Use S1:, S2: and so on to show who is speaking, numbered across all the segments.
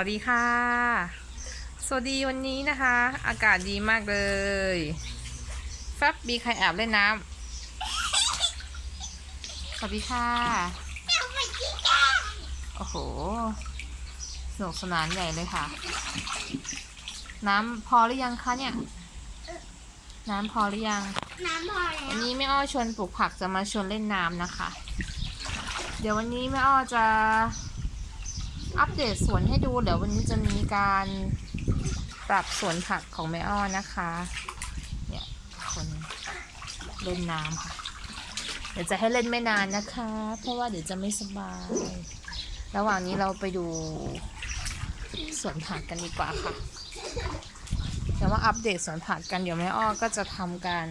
S1: วัสดีค่ะ สวัสดีวันนี้นะคะ อากาศดีมากเลยแฟบมีใครแอบเล่นน้ำสวัสดีค่ะโอ้โหสนุกสนานใหญ่เลยค่ะ น้ำพอหรือยังคะเนี่ย น้ำพอหรือยัง
S2: น้ำพอแล้
S1: วัน
S2: ว
S1: นี้แม่อ้อชวนปลูกผักจะมาชวนเล่นน้ำนะคะ เดี๋ยววันนี้แม่อ้อจะ อัปเดตสวนให้ดู เดี๋ยววันนี้จะมีการปรับสวนผักของแม่อ้อนะคะ เนี่ยคนเล่นน้ำค่ะ เดี๋ยวจะให้เล่นไม่นานนะคะ เพราะว่าเดี๋ยวจะไม่สบาย ระหว่างนี้เราไปดูสวนผักกันดีกว่าค่ะเดี๋ยวมาอัปเดตสวนผักกันเดี๋ยวแม่อ้อก็จะทำการ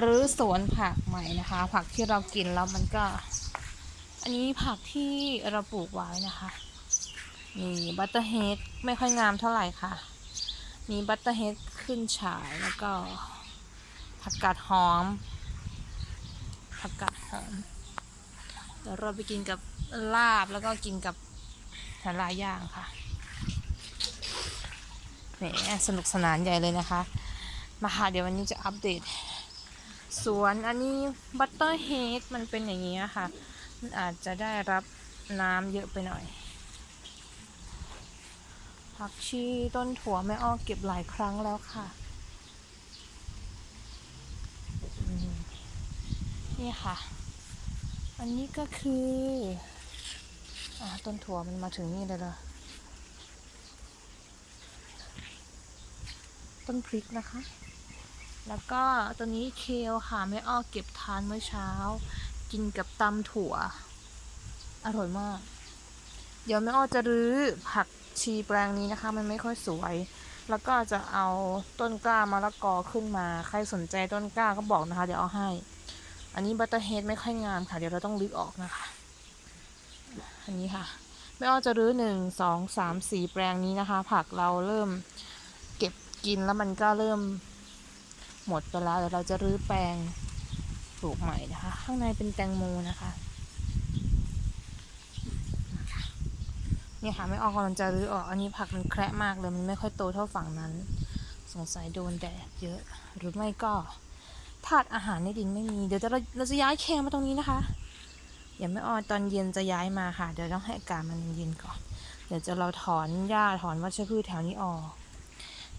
S1: รื้อสวนผักใหม่นะคะ ผักที่เรากินแล้วมันก็ อันนี้ผักที่เราปลูกไว้นะคะ มีบัตเตอร์เฮดไม่ค่อยงามเท่าไหร่ค่ะ มีบัตเตอร์เฮดขึ้นฉายแล้วก็ผักกาดหอมผักกาดหอมเดี๋ยวเราไปกินกับลาบแล้วก็กินกับหลายอย่างค่ะแหมสนุกสนานใหญ่เลยนะคะ มาค่ะเดี๋ยววันนี้จะอัปเดต สวนอันนี้บัตเตอร์เฮดมันเป็นอย่างนี้ค่ะ มันอาจจะได้รับน้ำเยอะไปหน่อย ผักชีต้นถั่วแม่อ้อเก็บหลายครั้งแล้วค่ะ นี่ค่ะ อันนี้ก็คืออต้นถั่วมันมาถึงนี่เลยเหรอต้นพริกนะคะ แล้วก็ตัวนี้เคลค่ะแม่อ้อเก็บทานเมื่อเช้า กินกับตำถั่ว อร่อยมาก เดี๋ยวแม่อ้อจะรื้อผัก ชีแปลงนี้นะคะ มันไม่ค่อยสวย แล้วก็จะเอาต้นกล้ามะละกอขึ้นมา ใครสนใจต้นกล้าก็บอกนะคะ เดี๋ยวเอาให้ อันนี้บัตเตอร์เฮดไม่ค่อยงามค่ะ เดี๋ยวเราต้องรื้อออกนะคะ อันนี้ค่ะแม่อ้อจะรื้อหนึ่งสองสามสี่แปลงนี้นะคะ ผักเราเริ่มเก็บกินแล้วมันก็เริ่มหมดไปแล้วเดี๋ยวเราจะรื้อแปลงปลูกใหม่นะคะ ข้างในเป็นแตงโมนะคะ เนี่ยค่ะไม่ออกกำลังจะรื้อออก อันนี้ผักมันแคระมากเลย มันไม่ค่อยโตเท่าฝั่งนั้น สงสัยโดนแดดเยอะ หรือไม่ก็ธาตุอาหารในดินไม่มี เดี๋ยวจะเราเราจะย้ายแคมมาตรงนี้นะคะอย่าไม่ออตอนเย็นจะย้ายมาค่ะ เดี๋ยวต้องให้อากาศมันเย็นก่อน เดี๋ยวจะเราถอนหญ้าถอนวัชพืชแถวนี้ออก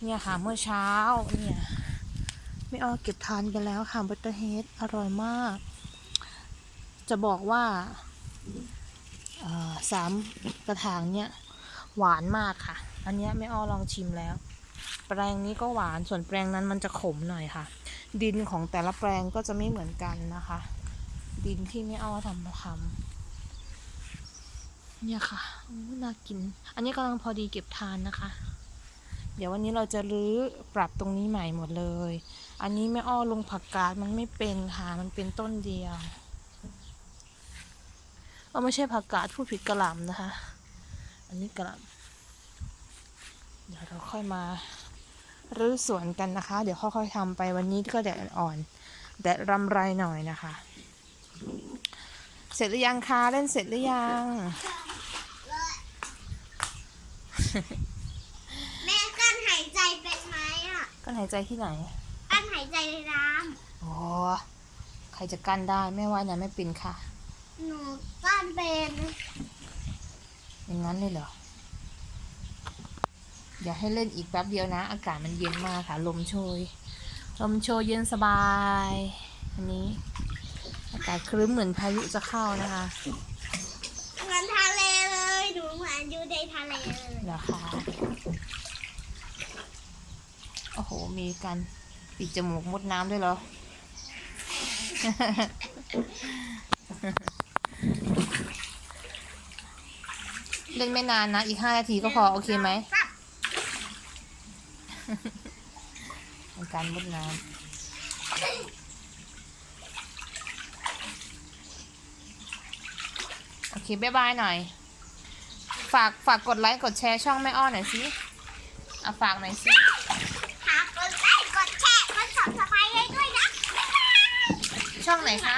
S1: เนี่ยค่ะเมื่อเช้าเนี่ยไม่เอเก็บทานไปแล้วค่ะบัตเตอร์เฮดอร่อยมาก จะบอกว่า สามกระถางเนี่ยหวานมากค่ะ อันเนี้ยไม่อ้อลองชิมแล้ว แปลงนี้ก็หวานส่วนแปลงนั้นมันจะขมหน่อยค่ะ ดินของแต่ละแปลงก็จะไม่เหมือนกันนะคะ ดินที่ไม่อ้อทำทำเนี่ยค่ะน่ากิน อันนี้กำลังพอดีเก็บทานนะคะ เดี๋ยววันนี้เราจะรื้อปรับตรงนี้ใหม่หมดเลย อันนี้แม่อ้อลงผักกาดมันไม่เป็นค่ะมันเป็นต้นเดียว เออไม่ใช่ผักกาดพูดผิดกระหล่ำนะคะ อันนี้กระหล่ำเดี๋ยวเราค่อยมารื้อสวนกันนะคะ เดี๋ยวค่อยๆทำไปวันนี้ก็แดดอ่อนแดดรำไรหน่อยนะคะ เสร็จหรือยังคะเล่นเสร็จหรือยัง
S2: แม่กั้นหายใจเป็นไหมอะ
S1: กั้นหายใจที่ไหน
S2: กั้นหายใจในน้
S1: โอ้ใครจะกั้นได้แม่ว่ายน้ำไม่เป็นค่ะำ
S2: หนูกั้นเป็น
S1: อย่างนั้นเลยเหรอ อย่าให้เล่นอีกแป๊บเดียวนะ อากาศมันเย็นมากค่ะ ลมโชย ลมโชยเย็นสบาย อันนี้ อากาศครึ้มเหมือนพายุจะเข้านะคะ
S2: เหมือนทะเลเลยหนูเหมือนอยู่ในทะเลเลย
S1: เหรอคะโอ้โห มีการปิดจมูกมดน้ำด้วยเหรอ เล่นไม่นานนะ อีกห้านาทีก็พอ โอเคไหม
S2: ปั๊บ
S1: เป็นการมุดน้ำ โอเค บ๊ายบายหน่อย ฝาก ฝากกดไลค์ กดแชร์ช่องแม่อ้อหน่อยสิเอาฝากหน่อยสิ
S2: หากกดไลค์ กดแชร์ กดสับสไครต์ให้ด้วยนะบ๊ายบาย
S1: ช่องไหนคะ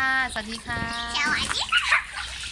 S2: ช่างไปอ้อยเชียงหมูผัด
S1: บ๊ายบายค่ะ สวัสดีค่ะ